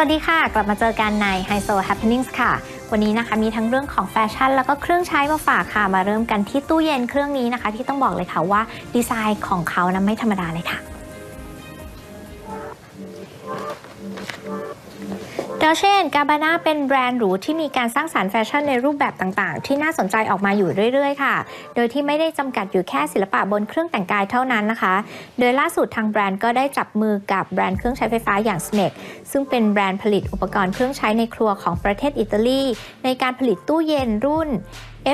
สวัสดีค่ะ กลับมาเจอกันใน h i s o Happenings ค่ะ วันนี้นะคะมีทั้งเรื่องของแฟชั่น แล้วก็เครื่องใช้มาฝากค่ะ มาเริ่มกันที่ตู้เย็นเครื่องนี้นะคะ ที่ต้องบอกเลยค่ะว่าดีไซน์ของเขานะไม่ธรรมดาเลยค่ะ ดอเชนกาบาน่าเป็นแบรนด์หรูที่มีการสร้างสารรค์แฟชั่นในรูปแบบต่างๆ ที่น่าสนใจออกมาอยู่เรื่อยๆ ค่ะ โดยที่ไม่ได้จำกัดอยู่แค่ศิลปะบนเครื่องแต่งกายเท่านั้นนะคะ โดยล่าสุดทางแบรนด์ก็ได้จับมือกับแบรนด์เครื่องใช้ไฟฟ้าอย่าง SMEC ซึ่งเป็นแบรนด์ผลิตอุปกรณ์เครื่องใช้ในครัวของประเทศอิตาลีในการผลิตตู้เย็นรุ่น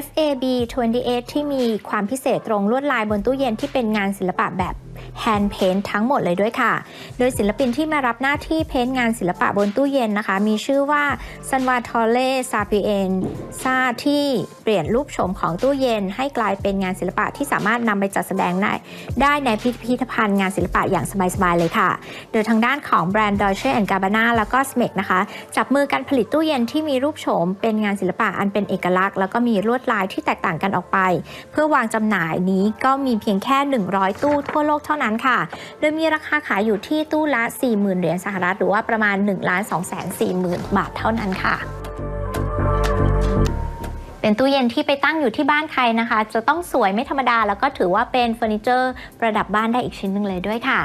FAB 28 ที่มีความพิเศษตรงลวดลายบนตู้เย็นที่เป็นงานศิลปะแบบแฮนด์เพนทั้งหมดเลยด้วยค่ะ โดยศิลปินที่มารับหน้าที่เพ้นท์งานศิลปะบนตู้เย็นนะคะ มีชื่อว่าซันวาทอเลซาปิเอนซาที่เปลี่ยนรูปโฉมของตู้เย็น ให้กลายเป็นงานศิลปะที่สามารถนำไปจัดแสดงได้ได้ในพิพิธภัณฑ์งานศิลปะอย่างสบายๆเลยค่ะ โดยทางด้านของแบรนด์ Dolce Gabbana แล้วก็ SMEC นะคะ จับมือกันผลิตตู้เย็นที่มีรูปโฉมเป็นงานศิลปะอันเป็นเอกลักษณ์แล้วก็มีลวดลายที่แตกต่างกันออกไป เพื่อวางจำหน่ายนี้ก็มีเพียงแค่ 100 ตู้ทั่วโลกเท่านั้นค่ะ โดยมีราคาขายอยู่ที่ตู้ละ 40,000 เหรียญสหรัฐหรือว่าประมาณ1 2 4 0 0 0 0 บาทเท่านั้นค่ะเป็นตู้เย็นที่ไปตั้งอยู่ที่บ้านใครนะคะ จะต้องสวยไม่ธรรมดา แล้วก็ถือว่าเป็นเฟอร์นิเจอร์ประดับบ้านได้อีกชิ้นหนึ่งเลยด้วยค่ะ